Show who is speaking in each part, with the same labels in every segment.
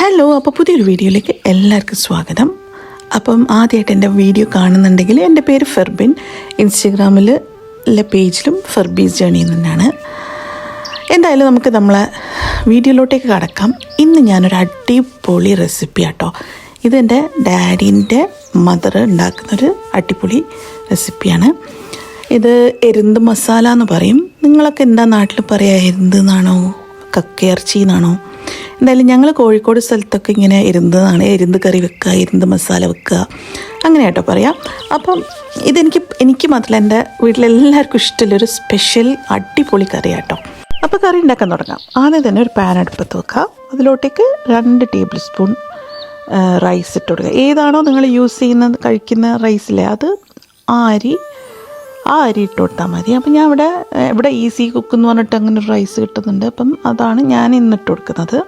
Speaker 1: Hello അപ്പോൾ പുതിയൊരു വീഡിയോയിലേക്ക് എല്ലാവർക്കും സ്വാഗതം. അപ്പം ആദ്യമായിട്ട് എന്റെ വീഡിയോ കാണുന്നുണ്ടെങ്കിൽ എന്റെ പേര് ഫെർബിൻ. ഇൻസ്റ്റഗ്രാമിൽ പേജിലും ഫെർബീസ് ജേണി തന്നെയാണ്. എന്തായാലും നമുക്ക് നമ്മളെ വീഡിയോയിലോട്ടേക്ക് കടക്കാം. ഇന്ന് ഞാനൊരു അടിപൊളി റെസിപ്പി ആട്ടോ. ഇതെന്റെ ഡാഡീന്റെ മദർ ഉണ്ടാക്കുന്നൊരു അടിപൊളി റെസിപ്പിയാണ് ഇത് എരുന്ത് മസാല എന്ന് പറയും. നിങ്ങളൊക്കെ എന്താ നാട്ടിൽ പറയുക എരുന്ത് എന്നാണോ? കക്കയിറച്ചി എന്നാണോ? എന്തായാലും ഞങ്ങൾ കോഴിക്കോട് സ്ഥലത്തൊക്കെ ഇങ്ങനെ ഇരുന്നതാണ്. എരുന്ത് കറി വെക്കുക എരുന്ത് മസാല വെക്കുക. അങ്ങനെ കേട്ടോ പറയാം. അപ്പം ഇതെനിക്ക് എനിക്ക് മാത്രമല്ല എന്റെ വീട്ടിലെല്ലാവർക്കും ഇഷ്ടമുള്ളൊരു സ്പെഷ്യൽ അടിപൊളി കറി കേട്ടോ അപ്പോൾ കറി ഉണ്ടാക്കാൻ തുടങ്ങാം. ആദ്യം തന്നെ ഒരു പാൻ അടുപ്പത്ത് വെക്കുക അതിലോട്ടേക്ക് രണ്ട് ടേബിൾ സ്പൂൺ റൈസ് ഇട്ട് കൊടുക്കുക. ഏതാണോ നിങ്ങൾ യൂസ് ചെയ്യുന്ന കഴിക്കുന്ന റൈസിലെ അത് ആ അരി ആ അരി ഇട്ട് കൊടുത്താൽ മതി. അപ്പം ഞാൻ ഇവിടെ ഇവിടെ ഈസി കുക്ക് എന്ന് പറഞ്ഞിട്ട് അങ്ങനെ ഒരു റൈസ് കിട്ടുന്നുണ്ട്. അപ്പം അതാണ് ഞാൻ ഇന്നിട്ട് കൊടുക്കുന്നത്.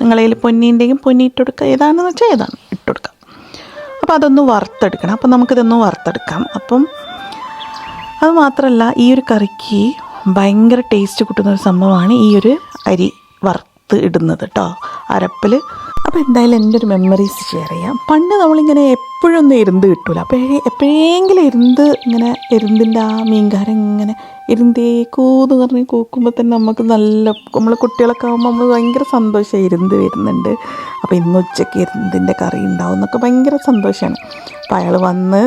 Speaker 1: നിങ്ങളതിൽ പൊന്നിന്റെയും പൊന്നി ഇട്ട് കൊടുക്കുക ഏതാണെന്ന് വെച്ചാൽ ഏതാണ്? ഇട്ട് കൊടുക്കാം അപ്പോൾ അതൊന്ന് വറുത്തെടുക്കണം. അപ്പം നമുക്കിതൊന്ന് വറുത്തെടുക്കാം. അപ്പം അത് മാത്രമല്ല ഈ ഒരു കറിക്ക് ഭയങ്കര ടേസ്റ്റ് കിട്ടുന്ന ഒരു സംഭവമാണ് ഈ ഒരു അരി വറുത്ത് ഇടുന്നത് കേട്ടോ അരപ്പിൽ. അപ്പോൾ എന്തായാലും എന്റെ ഒരു മെമ്മറീസ് ഷെയർ ചെയ്യാം. പണ്ട് നമ്മളിങ്ങനെ എപ്പോഴൊന്നും എരുന്ത് കിട്ടൂല. അപ്പോൾ എപ്പോഴെങ്കിലും എരുന്ത് ഇങ്ങനെ എരുന്തിന്റെ ആ മീൻകാരം ഇങ്ങനെ എരുന്തേ കൂന്ന് പറഞ്ഞ് കൂക്കുമ്പോൾ തന്നെ നമുക്ക് നല്ല നമ്മൾ കുട്ടികളൊക്കെ ആകുമ്പോൾ നമ്മൾ ഭയങ്കര സന്തോഷമായി ഇരുന്ന് വരുന്നുണ്ട്. അപ്പോൾ ഇന്ന് ഉച്ചയ്ക്ക് ഇരുന്നതിന്റെ കറി ഉണ്ടാവും എന്നൊക്കെ ഭയങ്കര സന്തോഷമാണ് അപ്പോൾ അയാൾ വന്ന്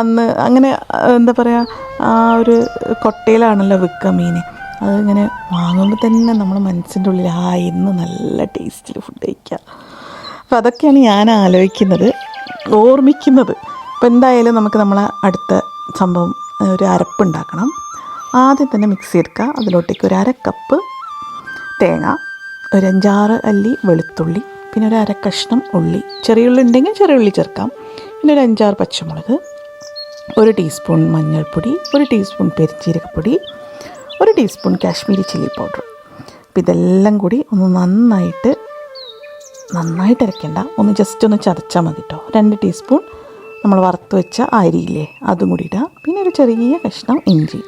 Speaker 1: അന്ന് അങ്ങനെ എന്താ പറയുക ആ ഒരു കൊട്ടയിലാണല്ലോ വിൽക്കുക മീൻ അതിങ്ങനെ വാങ്ങുമ്പോൾ തന്നെ നമ്മൾ മനസ്സിന്റെ ഉള്ളിൽ ആ ഇന്ന് നല്ല ടേസ്റ്റിൽ ഫുഡ് കഴിക്കുക അപ്പോൾ അതൊക്കെയാണ് ഞാൻ ആലോചിക്കുന്നത് ഓർമ്മിക്കുന്നത്. അപ്പോൾ എന്തായാലും നമുക്ക് നമ്മളെ അടുത്ത സംഭവം ഒരു അരപ്പ് അരപ്പുണ്ടാക്കണം ആദ്യം തന്നെ മിക്സി എടുക്കുക അതിലോട്ടേക്ക് ഒരു അര കപ്പ് തേങ്ങ ഒരു അഞ്ചാറ് അല്ലി വെളുത്തുള്ളി പിന്നെ ഒരു അര കഷ്ണം ഉള്ളി. ചെറിയ ഉള്ളി ഉണ്ടെങ്കിൽ ചെറിയ ഉള്ളി ചേർക്കാം. പിന്നെ ഒരു അഞ്ചാറ് പച്ചമുളക് ഒരു ടീസ്പൂൺ മഞ്ഞൾപ്പൊടി ഒരു ടീസ്പൂൺ പെരിഞ്ചീരകപ്പൊടി ഒരു ടീസ്പൂൺ കാശ്മീരി ചില്ലി പൗഡർ അപ്പോൾ ഇതെല്ലാം കൂടി ഒന്ന് നന്നായിട്ട് നന്നായിട്ട് അരയ്ക്കേണ്ട. ഒന്ന് ജസ്റ്റ് ഒന്ന് ചതച്ചാൽ മതി കേട്ടോ രണ്ട് ടീസ്പൂൺ നമ്മൾ വറുത്ത് വെച്ച അരിയില്ലേ അതും കൂടി ഇടുക പിന്നെ ഒരു ചെറിയ കഷ്ണം ഇഞ്ചി.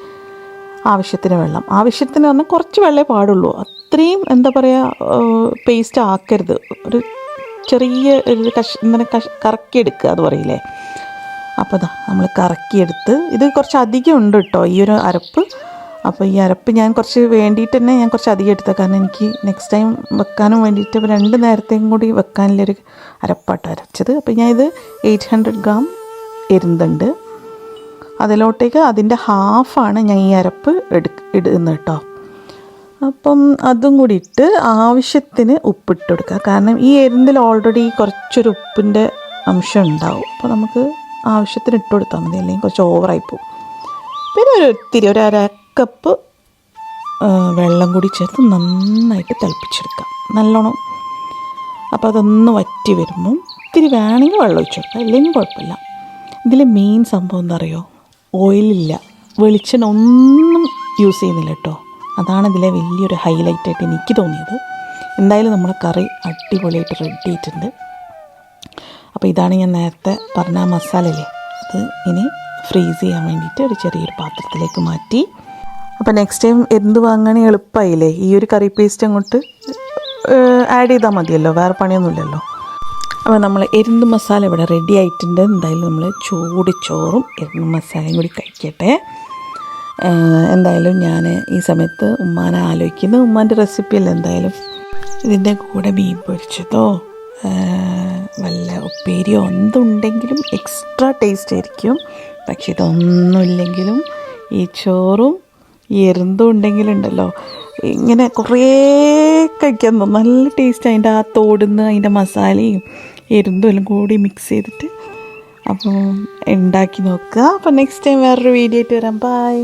Speaker 1: ആവശ്യത്തിന് വെള്ളം. ആവശ്യത്തിന് പറഞ്ഞാൽ കുറച്ച് വെള്ളമേ പാടുള്ളൂ. അത്രയും എന്താ പറയുക പേസ്റ്റ് ആക്കരുത്. ഒരു ചെറിയ ഒരു കഷ് ഇങ്ങനെ കഷ് കറക്കിയെടുക്കുക അത് പറയില്ലേ? അപ്പോൾ ഇതാ നമ്മൾ കറക്കിയെടുത്ത് ഇത് കുറച്ച് അധികം ഉണ്ട് കേട്ടോ ഈ ഒരു അരപ്പ്. അപ്പോൾ ഈ അരപ്പ് ഞാൻ കുറച്ച് വേണ്ടിയിട്ട് തന്നെ ഞാൻ കുറച്ച് അധികം എടുത്ത. കാരണം എനിക്ക് നെക്സ്റ്റ് ടൈം വെക്കാനും വേണ്ടിയിട്ട് രണ്ട് നേരത്തെയും കൂടി വെക്കാനുള്ളൊരു അരപ്പാട്ട് അരച്ചത്. അപ്പോൾ ഞാൻ ഇത് എയ്റ്റ് ഹൺഡ്രഡ് ഗ്രാം എരുന്നുണ്ട് അതിലോട്ടേക്ക് അതിന്റെ ഹാഫാണ് ഞാൻ ഈ അരപ്പ് എടു ഇടുന്നത് കേട്ടോ അപ്പം അതും കൂടി ഇട്ട് ആവശ്യത്തിന് ഉപ്പിട്ട് കൊടുക്കുക. കാരണം ഈ എരിന്തിൽ ഓൾറെഡി കുറച്ചൊരു ഉപ്പിന്റെ അംശം ഉണ്ടാവും. അപ്പോൾ നമുക്ക് ആവശ്യത്തിന് ഇട്ട് കൊടുത്താൽ മതി. അല്ലെങ്കിൽ കുറച്ച് ഓവറായി പോകും. പിന്നെ ഒരു ഒത്തിരി ഒരു അര കപ്പ് വെള്ളം കൂടി ചേർത്ത് നന്നായിട്ട് തിളപ്പിച്ചെടുക്കാം നല്ലോണം. അപ്പോൾ അതൊന്ന് വറ്റി വരുമ്പം ഇത്തിരി വേണമെങ്കിൽ വെള്ളം ഒഴിച്ചു കൊടുക്കാം. ഇല്ലെങ്കിൽ കുഴപ്പമില്ല. ഇതിൽ മെയിൻ സംഭവം എന്താ അറിയോ? ഓയിലില്ല. വെളിച്ചെണ്ണ ഒന്നും യൂസ് ചെയ്യുന്നില്ല കേട്ടോ. അതാണ് ഇതിലെ വലിയൊരു ഹൈലൈറ്റ് ആയിട്ട് എനിക്ക് തോന്നിയത്. എന്തായാലും നമ്മുടെ കറി അടിപൊളിയായിട്ട് റെഡി ആയിട്ടുണ്ട്. അപ്പോൾ ഇതാണ് ഞാൻ നേരത്തെ പറഞ്ഞ മസാലയില്ലേ അത് ഇനി ഫ്രീസ് ചെയ്യാൻ വേണ്ടിയിട്ട് ഒരു ചെറിയൊരു പാത്രത്തിലേക്ക് മാറ്റി. അപ്പോൾ നെക്സ്റ്റ് ടൈം എന്ത് വാങ്ങാനും എളുപ്പമായില്ലേ ഈ ഒരു കറി പേസ്റ്റ് അങ്ങോട്ട് ആഡ് ചെയ്താൽ മതിയല്ലോ. വേറെ പണിയൊന്നുമില്ലല്ലോ. അപ്പോൾ നമ്മൾ എരുന്ത് മസാല ഇവിടെ റെഡി ആയിട്ടുണ്ട്. എന്തായാലും നമ്മൾ ചൂട് ചോറും എരുന്ത് മസാലയും കൂടി കഴിക്കട്ടെ. എന്തായാലും ഞാൻ ഈ സമയത്ത് ഉമ്മാനെ ആലോചിക്കുന്നത് ഉമ്മാന്റെ റെസിപ്പിയല്ല എന്തായാലും. ഇതിന്റെ കൂടെ മീൻ പൊരിച്ചതോ വല്ല ഉപ്പേരിയോ എന്തുണ്ടെങ്കിലും എക്സ്ട്രാ ടേസ്റ്റ് ആയിരിക്കും. പക്ഷേ ഇതൊന്നുമില്ലെങ്കിലും ഈ ചോറും ഈ എരുന്തും ഉണ്ടെങ്കിലുണ്ടല്ലോ ഇങ്ങനെ കുറേ കഴിക്കാൻ നല്ല ടേസ്റ്റ് അതിന്റെ ആ തോടുന്ന് അതിന്റെ മസാലയും. എരുന്തും എല്ലാം കൂടി മിക്സ് ചെയ്തിട്ട് അപ്പോൾ ഉണ്ടാക്കി നോക്കുക. അപ്പോൾ നെക്സ്റ്റ് ടൈം വേറൊരു വീഡിയോ ആയിട്ട് വരാം. ബൈ